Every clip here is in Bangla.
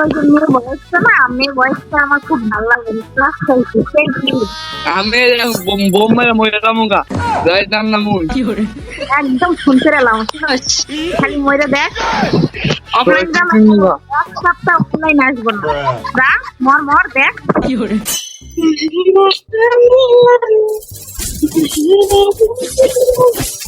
ওই বয়সটা না মেয়ের বয়সটা আমার খুব ভালো লাগে ক্লাস খাইছি থ্যাংক আমি বোম মেরে মরে যাইতাম না মুই একদম শুনতে এলাম খালি মরে দেখ। অফলাইন কি? এক সপ্তাহ অফলাইন আসব না। যা মর মর দেখ। তো-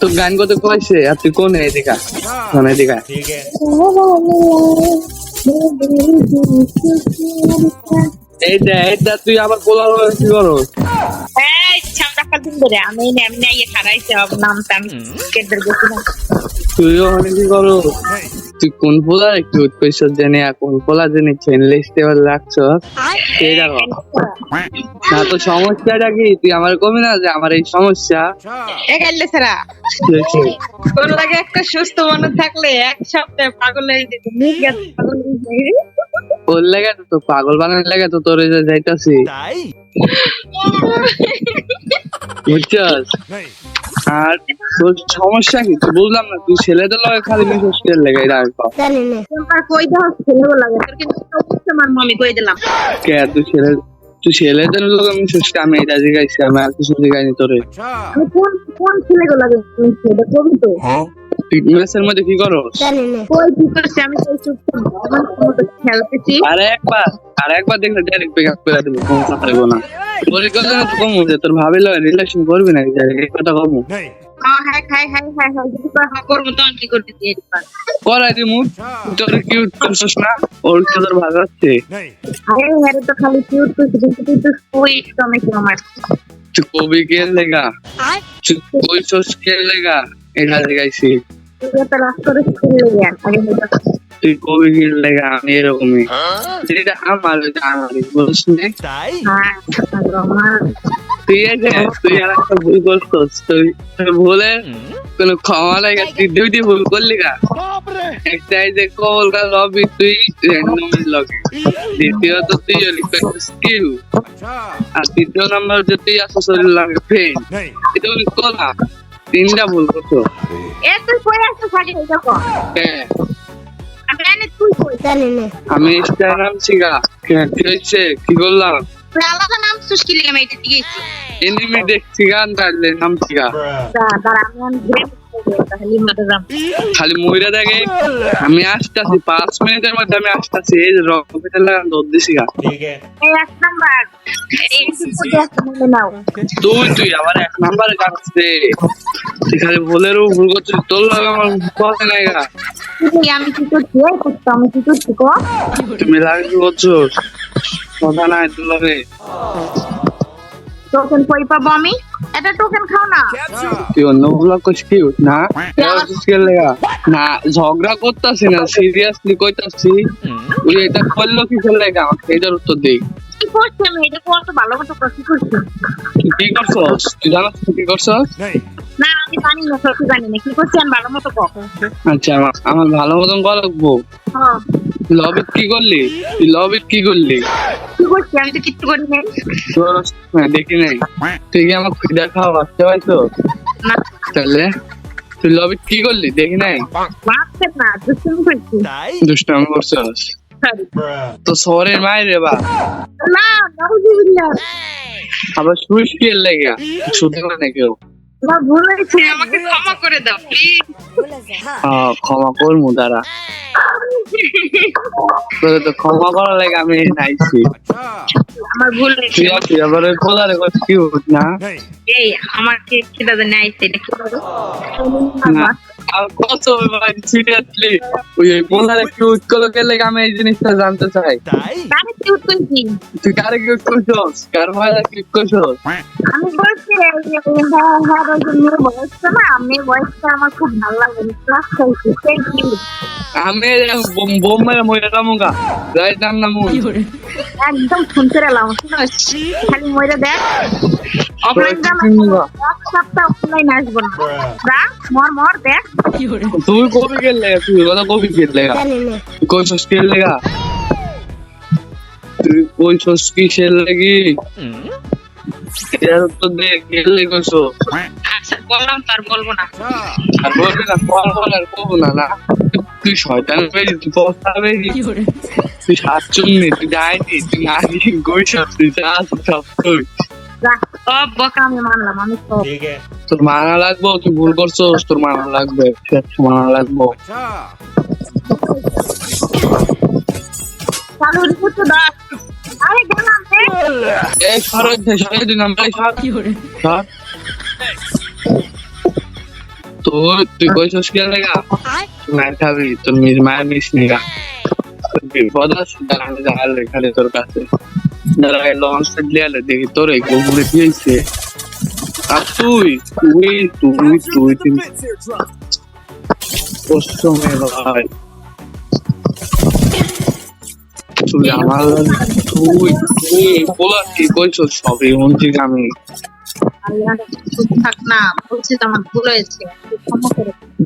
তো গান কত কয়েছে? আর তুই কোন এদিকা? কোন এদিকা? এইটা এইটা তুই আবার বলা কি করো। আমি এমনি আইয়ে খারাইছি নাম টাম কেন্দ্রের তুইও অনেক কি করো তুই কোন পোলার একটু উৎকৃষ্ট জেনে কোন পোলা জেনে চেন লিস্টে লাগছ সেটা না তো সমস্যাটা কি? তুই আমার কমে না যে আমার এই সমস্যা? একাইলে লাগে একটা সুস্থ মনে থাকলে এক সপ্তাহে পাগল হয়ে যেত। ওর লাগে তো পাগল বানানোর লাগে তো তোর যাইতাছি। বুঝছস? আর তোর সমস্যা কি? তুই বুঝলাম না তুই ছেলেদের লগে খালি মিশস করে লাগে এটা জানি না। তোমার কই দাও ছেলেও লাগে। তোর কিন্তু আমার মমি কই দিলাম? কে তুই ছেলে তুই ছেলেদের লগে মিশস করে আমি এটা জিগাইছি আমি আর কিছু জিগাইনি তোরে। কোন কোন ছেলেগুলো লাগে তুই ছেলে কবি তো। হ্যাঁ? তুই মেসের মধ্যে কি করো? জানি না। ওই কবি খেললেগা তুই কই সস তুই কবি গিল লেগে ভুল করছিস। লাগে তুই দুইটি ভুল করলি না একটাই যে কলকাতা লবি তুই র্যান্ডমের লগে। দ্বিতীয়ত তুই স্কিল আর তৃতীয় নাম্বার যে তুই আসলে লাগে ফেন কলা। তিনটা বলব তো এ তুই কই হ্যাঁ। আমি জানি তুই কই জানি না। আমি ইনস্টাগ্রাম শিখা। কি হয়েছে? কি করলাম? আলাদা নাম সুস্কি আমি এটা দিয়ে এনিমি দেখছি গান তাহলে নাম শিখা। দাঁড়া আমি খালি ময়রা দেখে আমি আসতেছি পাঁচ মিনিটের মধ্যে আমি আসতেছি এই যে রকেটের লাগান দিছি গা। তুই তুই এক কাটছে তুই খালি ভুলেরও ভুল করছিস তোর লাগে আমার নাই গা। আমি কি করছি আমি কি করছি তুমি লাগে কি করছ কথা নাই তোর লাগে। তখন পাবো আমি? এটা টোকেন খাও না। তুই অন্য করছিস কি না কে লেগা না ঝগড়া করতেছি না সিরিয়াসলি কইতাছি। ওই এটা করল কি লেগা আমাকে এটার উত্তর দিই কি করছি আমি এটা কত ভালো মতো করছি করছি। কি করছস তুই জানাস কি করছস না আমি জানি না সত্যি জানি না। কি করছি আমি ভালো মতো কর আচ্ছা আমার আমার ভালো মতন লাগবো। হ্যাঁ। লবিট কি করলি? তুই লবিট কি করলি? করছি আমি তো কিচ্ছু করি নাই। দেখি নাই। তুই কি আমার খিদা খাওয়া বাচ্চা পাইছো না। তাহলে? তুই লবিট কি করলি? দেখি নাই? মারছে না দুষ্টুমি করছি। দুষ্টামি করছস? তো শহরের মায়ের রে বা না আবার শুইস কি লেগা? শুধু না কেউ। ভুল হয়েছে আমাকে ক্ষমা করে দাও প্লিজ ক্ষমা করমু তারা তোকে তো ক্ষমা করার লাগে আমি নাইছি। আমার ভুল হয়েছে। ঠিক আছে আবার ওই কলারে কিউট না? এই। আমার কি কিটা জানি আইছে এটা কি না। আমি জিনিসটা জানতে চাই। কারে কিউট করছিস তুই কারে কিউট করছিস? কার ভাই কিউট হ্যাঁ। আমি বলছি হ্যাঁ হ্যাঁ বয়সটা না মেয়ের বয়সটা আমার খুব ভালো লাগে আমি বোম মেরে মরে কামুগা যাইতাম না মু একদম ফোন করে দেখ তুই কবি খেললে? তুই কবি খেললে কই সস খেললে তুই কই সস কি? খেললে আচ্ছা, তো দেখ খেললে কইছো তার বলব না। আর বলবি না বলব না না। তুই শয়তান হয়ে তুই পস্তা হয়ে তুই সাতচল্লিশ তুই যায়নি তুই না গই সব তুই যা সব তুই তোর মানা লাগবো তুই ভুল তোর মানা লাগবে মানা লাগবো। আচ্ছা। হ্যাঁ। তো তুই কইছস কি লাগা বিপদ আছে যাওয়ার এখানে তোর কাছে দাঁড়ায় লঞ্চ লিয়ালে দেখি তোর এই দিয়েছে আর তুই তুই তুই তুই পশ্চিমে ভাই তুই আমার তুই তুই কি সবই আমি।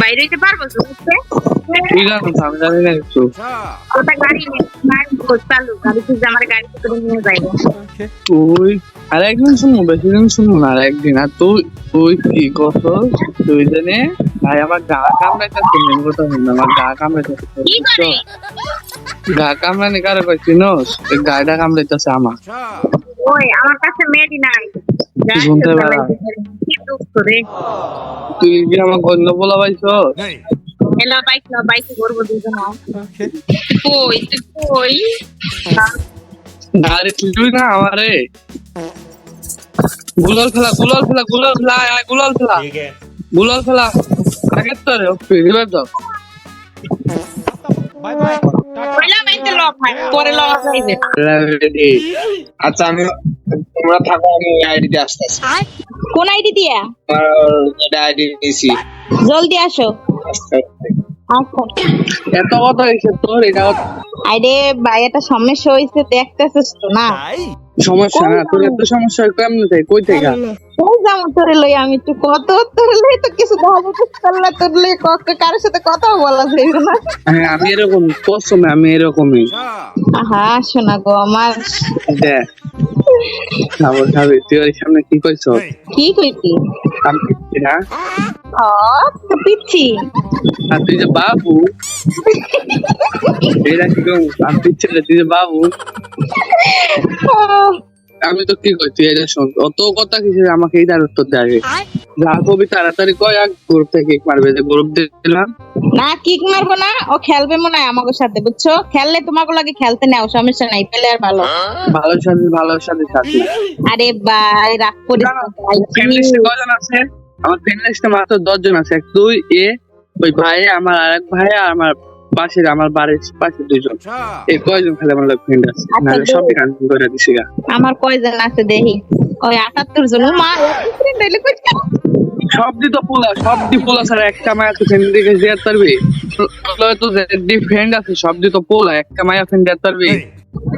বাইরে পারব তো? আমি জানি না ওটা গাড়ি নেই চালু। গাড়ি তুই আমার গাড়ি করে নিয়ে ওই আর একদিন শুনব বেশি দিন শুনব না আর একদিন। আর তুই তুই কি কত তুই জানে? ভাই আমার গা কামড়াইতে মেন কথা হল আমার গা কামড়াইতে গা কামড়ানি কারও কয় এই গাড়িটা কামড়াইতেছে আমার। ওই আমার কাছে মেয়ে নাই। শুনতে পারা। তুই খেলা খেলা আচ্ছা আমি তোমরা থাকো আমি আইডিতে আসতেছি কোন আইডি দিয়া? এটা আইডি দিছি জলদি আসো। আচ্ছা এত কথা হইছে তোর এটা আইডি ভাই এটা সমস্যা হইছে দেখতেছিস তো না? সমস্যা না তোর এত সমস্যা কেমনে তাই কই থেকে? কই যাম লই আমি তো কত তোরে লই তো কিছু তো করলা তোর লই কারোর সাথে কথা বলা যায় না। হ্যাঁ, আমি এরকম কষ্ট আমি এরকমই। আহা শোনা গো আমার দে খাব খাবি তুই ওর সামনে কি কইছ? কি কইতি আমি দিচ্ছি না ও তো পিচ্ছি। আর তুই যে বাবু এরা কি কম আমি দিচ্ছি না, তুই যে বাবু। আমি তো কি কইছি এটা শোন অত কথা কিছু আমাকে এই উত্তর দেয়। যা কবি তাড়াতাড়ি কয় এক গ্রুপ থেকে কিক মারবে। যে গ্রুপ দিলাম। না কিক মারবো না ও খেলবে মনে হয় আমাকে সাথে বুঝছ? খেললে তোমাকে লাগে খেলতে নাও সমস্যা নাই আর ভালো। ভালো সাথে ভালো সাথে আরে ভাই। রাগ করে আমার মাত্র 10 জন আছে দুই এ ওই ভাই আমার আরেক ভাই আর আমার পাশের আমার বাড়ির পাশে দুইজন। আচ্ছা। এই কয়জন খেলে আমার ফ্রেন্ড আছে? আচ্ছা, গান করে দিছি আমার কয়জন আছে দেখি। ওই আটাত্তর জন মা সবদি তো পোলা সবদি পোলা ছাড়া একটা মায়া তো ফ্রেন্ড দেখে যেতে পারবি তো যে ফ্রেন্ড আছে সবদি তো পোলা একটা মায়া ফ্রেন্ড যেতে পারবি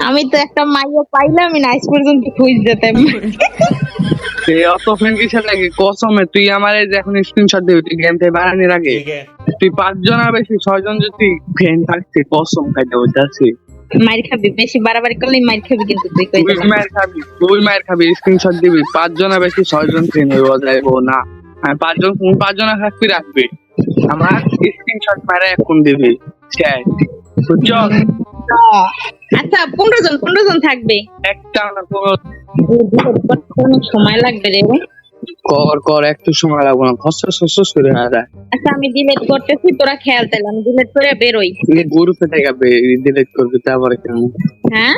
আমি তো একটা মাইয়া পাইলামই না আজ পর্যন্ত খুঁজ যেতে সে অত ফ্রেন্ড কিসের লাগে? কসমে তুই আমার এই যে এখন স্ক্রিনশট দিবি তুই গেম থেকে বাড়ানোর আগে। তুই পাঁচজন আর বেশি ছয়জন যদি ফ্রেন্ড থাকছে কসম খাইতে বলতে মাইর খাবি বেশি বাড়াবাড়ি করলে মাইর খাবি কিন্তু তুই মাইর খাবি তুই মাইর খাবি স্ক্রিনশট দিবি। পাঁচজন আর বেশি ছয়জন ফ্রেন্ড হইব যাইব না। আমি পাঁচজন কোন পাঁচজন থাকবি রাখবি আমার স্ক্রিনশট মারা এখন দিবি। বুঝছ আচ্ছা পনেরো জন পনেরো জন থাকবে। একটা না কোনো সময় লাগবে রে। কর কর একটু সময় লাগবে না। খসর খসর করে হারা আচ্ছা আমি ডিলেট করতেছি তোরা খেয়াল দিলাম। ডিলেট করে বেরোই। গ্রুপে থেকে ডিলিট করবি তারপরে কেমন? হ্যাঁ?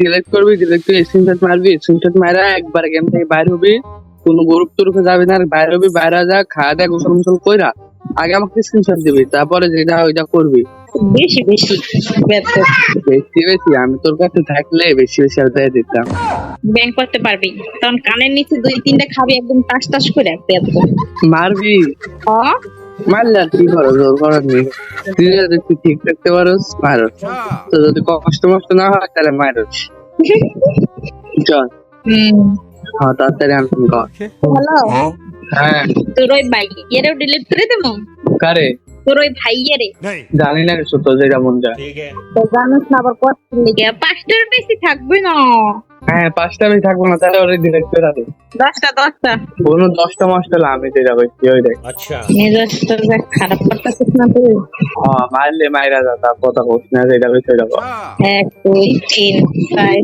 ডিলিট করবি ডিলিট করে স্ক্রিনশট মারবি স্ক্রিনশট মারা একবার গেম থেকে বাইর হবি। কোনো গ্রুপ টুরুপে যাবি না আর বাইর হবি বাইরে যা খাওয়া দেয়া গোসল মোসল কইরা। আগে আমাকে স্ক্রিনশট দিবি তারপরে যেটা ওইটা করবি। বেশি বেশি বেশি বেশি আমি তোর কাছে থাকলে বেশি বেশি আর দিয়ে দিতাম। ব্যাংক করতে পারবি। তখন কানের নিচে দুই তিনটা খাবি একদম টাস টাস করে মারবি? মারলে আর কি করো জোর করার নেই। তুই যদি তুই ঠিক রাখতে পারোস মারোস। তো যদি কষ্ট মষ্ট না হয় তাহলে মারোস। চল। হুম। হ্যাঁ তাড়াতাড়ি আমি কর হ্যালো হ্যাঁ। তোর ওই ভাইয়েরও ডিলিট করে দেবো? কারে? তোর ওই ভাইয়েরে। জানি না কিছু তো যেটা মন যায়। তো জানিস না আবার কষ্ট লেগে পাঁচটার বেশি থাকবে না। হ্যাঁ পাঁচটা আমি থাকব না তাহলে ওরে ডিরেক্ট করে রাখো দশটা দশটা। কোনো দশটা মাসটা আমি দিয়ে যাব কি ওই দেখ। মেজাজটা যে খারাপ করতেছিস না তুই? হ্যাঁ মারলে মাইরা যা তার কথা কোস না যেটা বেশি যাব এক দুই তিন চার